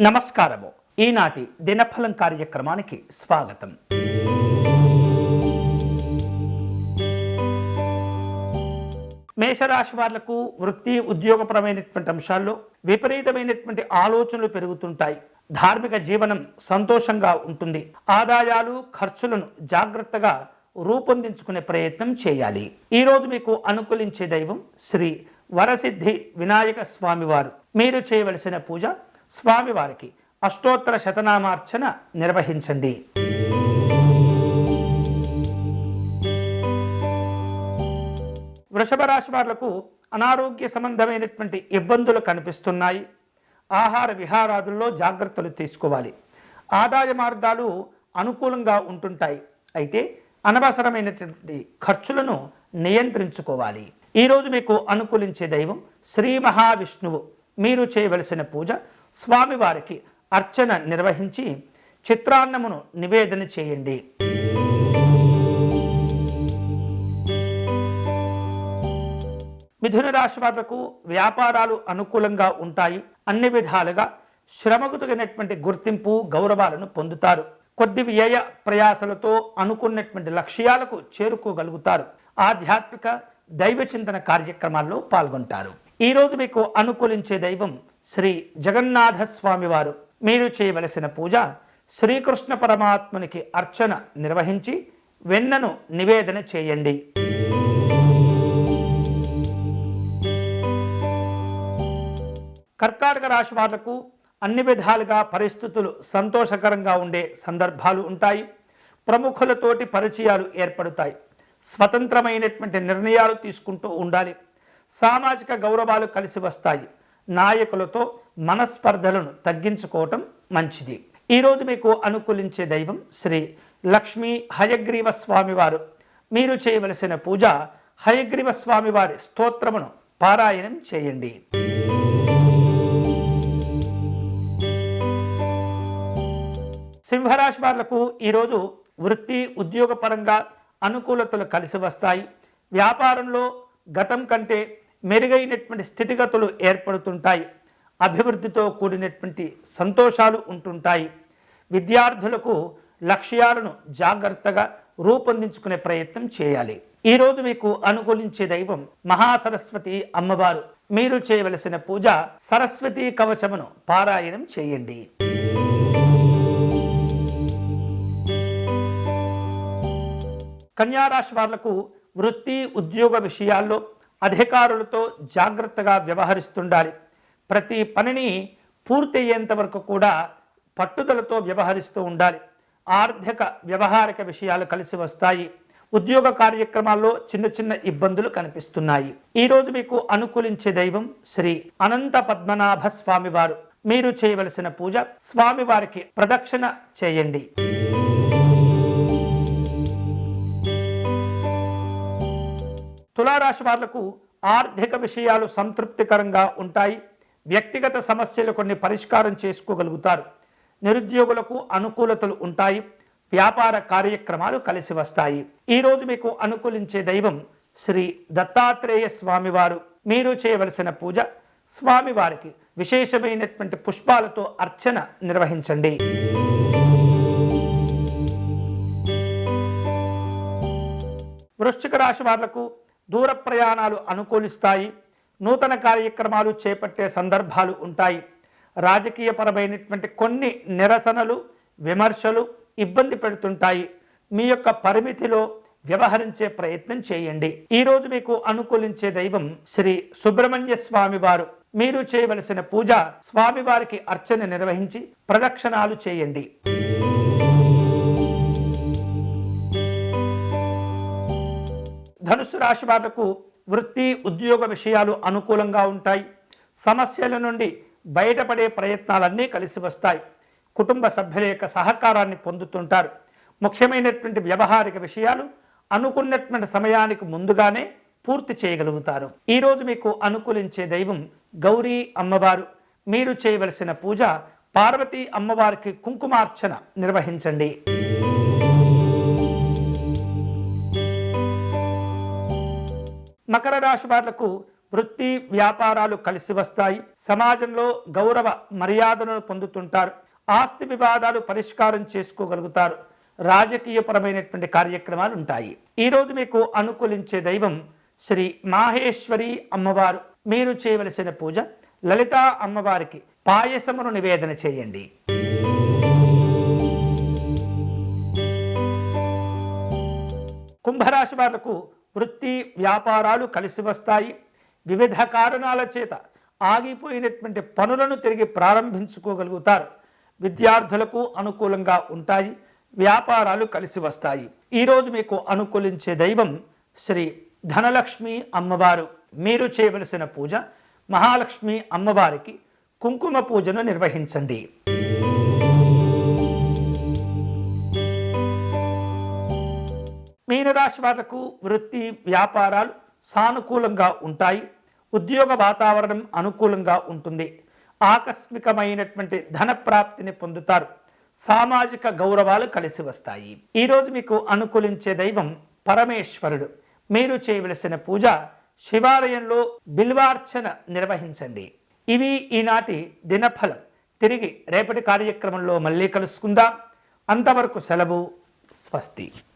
నమస్కారము. ఈనాటి దినఫలం కార్యక్రమానికి స్వాగతం. మేషరాశి వాళ్ళకు వృత్తి ఉద్యోగపరమైనటువంటి అంశాల్లో విపరీతమైనటువంటి ఆలోచనలు పెరుగుతుంటాయి. ధార్మిక జీవనం సంతోషంగా ఉంటుంది. ఆదాయాలు ఖర్చులను జాగ్రత్తగా రూపొందించుకునే ప్రయత్నం చేయాలి. ఈ రోజు మీకు అనుకూలించే దైవం శ్రీ వరసిద్ధి వినాయక స్వామివారు. మీరు చేయవలసిన పూజ స్వామివారికి అష్టోత్తర శతనామార్చన నిర్వహించండి. వృషభ రాశి వాళ్ళకు అనారోగ్య సంబంధమైనటువంటి ఇబ్బందులు కనిపిస్తున్నాయి. ఆహార విహారాదుల్లో జాగ్రత్తలు తీసుకోవాలి. ఆదాయ మార్గాలు అనుకూలంగా ఉంటుంటాయి. అయితే అనవసరమైనటువంటి ఖర్చులను నియంత్రించుకోవాలి. ఈరోజు మీకు అనుకూలించే దైవం శ్రీ మహావిష్ణువు. మీరు చేయవలసిన పూజ స్వామివారికి అర్చన నిర్వహించి చిత్రాన్నమును నివేదన చేయండి. మిథున రాశి వాళ్ళకు వ్యాపారాలు అనుకూలంగా ఉంటాయి. అన్ని విధాలుగా శ్రమకు తగినటువంటి గుర్తింపు గౌరవాలను పొందుతారు. కొద్ది వ్యయ ప్రయాసలతో అనుకున్నటువంటి లక్ష్యాలకు చేరుకోగలుగుతారు. ఆధ్యాత్మిక దైవ చింతన కార్యక్రమాల్లో పాల్గొంటారు. ఈ రోజు మీకు అనుకూలించే దైవం శ్రీ జగన్నాథస్వామివారు మీరు చేయవలసిన పూజ శ్రీకృష్ణ పరమాత్మునికి అర్చన నిర్వహించి వెన్నను నివేదన చేయండి. కర్కాటక రాశి వాళ్ళకు అన్ని విధాలుగా పరిస్థితులు సంతోషకరంగా ఉండే సందర్భాలు ఉంటాయి. ప్రముఖులతోటి పరిచయాలు ఏర్పడతాయి. స్వతంత్రమైనటువంటి నిర్ణయాలు తీసుకుంటూ ఉండాలి. సామాజిక గౌరవాలు కలిసి వస్తాయి. నాయకులతో మనస్పర్ధలను తగ్గించుకోవటం మంచిది. ఈరోజు మీకు అనుకూలించే దైవం శ్రీ లక్ష్మీ హయగ్రీవ స్వామివారు మీరు చేయవలసిన పూజ హయగ్రీవ స్వామివారి స్తోత్రమును పారాయణం చేయండి. సింహరాశి వాళ్ళకు ఈరోజు వృత్తి ఉద్యోగపరంగా అనుకూలతలు కలిసి వస్తాయి. వ్యాపారంలో గతం కంటే మెరుగైనటువంటి స్థితిగతులు ఏర్పడుతుంటాయి. అభివృద్ధితో కూడినటువంటి సంతోషాలు ఉంటుంటాయి. విద్యార్థులకు లక్ష్యాలను జాగ్రత్తగా రూపొందించుకునే ప్రయత్నం చేయాలి. ఈరోజు మీకు అనుకూలించే దైవం మహాసరస్వతి అమ్మవారు. మీరు చేయవలసిన పూజ సరస్వతి కవచమును పారాయణం చేయండి. కన్యారాశి వాళ్ళకు వృత్తి ఉద్యోగ విషయాల్లో అధికారులతో జాగ్రత్తగా వ్యవహరిస్తుండాలి. ప్రతి పనిని పూర్తి అయ్యేంత వరకు కూడా పట్టుదలతో వ్యవహరిస్తూ ఉండాలి. ఆర్థిక వ్యవహారిక విషయాలు కలిసి వస్తాయి. ఉద్యోగ కార్యక్రమాల్లో చిన్న చిన్న ఇబ్బందులు కనిపిస్తున్నాయి. ఈరోజు మీకు అనుకూలించే దైవం శ్రీ అనంత పద్మనాభ స్వామివారు. మీరు చేయవలసిన పూజ స్వామివారికి ప్రదక్షిణ చేయండి. తులారాశి వాళ్ళకు ఆర్థిక విషయాలు సంతృప్తికరంగా ఉంటాయి. వ్యక్తిగత సమస్యలు కొన్ని పరిష్కారం చేసుకోగలుగుతారు. నిరుద్యోగులకు అనుకూలతలు ఉంటాయి. వ్యాపార కార్యక్రమాలు కలిసి వస్తాయి. ఈరోజు మీకు అనుకూలించే దైవం శ్రీ దత్తాత్రేయ స్వామివారు. మీరు చేయవలసిన పూజ స్వామివారికి విశేషమైనటువంటి పుష్పాలతో అర్చన నిర్వహించండి. వృశ్చిక రాశి వాళ్ళకు దూర ప్రయాణాలు అనుకూలిస్తాయి. నూతన కార్యక్రమాలు చేపట్టే సందర్భాలు ఉంటాయి. రాజకీయపరమైనటువంటి కొన్ని నిరసనలు విమర్శలు ఇబ్బంది పెడుతుంటాయి. మీ యొక్క పరిమితిలో వ్యవహరించే ప్రయత్నం చేయండి. ఈరోజు మీకు అనుకూలించే దైవం శ్రీ సుబ్రహ్మణ్య స్వామి వారు. మీరు చేయవలసిన పూజ స్వామివారికి అర్చన నిర్వహించి ప్రదక్షిణాలు చేయండి. ధనుసు రాశి వాళ్ళకు వృత్తి ఉద్యోగ విషయాలు అనుకూలంగా ఉంటాయి. సమస్యల నుండి బయటపడే ప్రయత్నాలన్నీ కలిసి వస్తాయి. కుటుంబ సభ్యుల యొక్క సహకారాన్ని పొందుతుంటారు. ముఖ్యమైనటువంటి వ్యవహారిక విషయాలు అనుకున్నటువంటి సమయానికి ముందుగానే పూర్తి చేయగలుగుతారు. ఈరోజు మీకు అనుకూలించే దైవం గౌరీ అమ్మవారు. మీరు చేయవలసిన పూజ పార్వతీ అమ్మవారికి కుంకుమార్చన నిర్వహించండి. మకర రాశి వాళ్ళకు వృత్తి వ్యాపారాలు కలిసి వస్తాయి. సమాజంలో గౌరవ మర్యాదలను పొందుతుంటారు. ఆస్తి వివాదాలు పరిష్కారం చేసుకోగలుగుతారు. రాజకీయపరమైనటువంటి కార్యక్రమాలు ఉంటాయి. ఈరోజు మీకు అనుకూలించే దైవం శ్రీ మాహేశ్వరి అమ్మవారు. మీరు చేయవలసిన పూజ లలితా అమ్మవారికి పాయసమును నివేదన చేయండి. కుంభరాశి వాళ్ళకు వృత్తి వ్యాపారాలు కలిసి వస్తాయి. వివిధ కారణాల చేత ఆగిపోయినటువంటి పనులను తిరిగి ప్రారంభించుకోగలుగుతారు. విద్యార్థులకు అనుకూలంగా ఉంటాయి. వ్యాపారాలు కలిసి వస్తాయి. ఈరోజు మీకు అనుకూలించే దైవం శ్రీ ధనలక్ష్మి అమ్మవారు. మీరు చేయవలసిన పూజ మహాలక్ష్మి అమ్మవారికి కుంకుమ పూజను నిర్వహించండి. మీనరాశి వాళ్ళకు వృత్తి వ్యాపారాలు సానుకూలంగా ఉంటాయి. ఉద్యోగ వాతావరణం అనుకూలంగా ఉంటుంది. ఆకస్మికమైనటువంటి ధన ప్రాప్తిని పొందుతారు. సామాజిక గౌరవాలు కలిసి వస్తాయి. ఈరోజు మీకు అనుకూలించే దైవం పరమేశ్వరుడు. మీరు చేయవలసిన పూజ శివాలయంలో బిల్వార్చన నిర్వహించండి. ఇవి ఈనాటి దినఫలం. తిరిగి రేపటి కార్యక్రమంలో మళ్ళీ కలుసుకుందాం. అంతవరకు సెలవు స్వస్తి.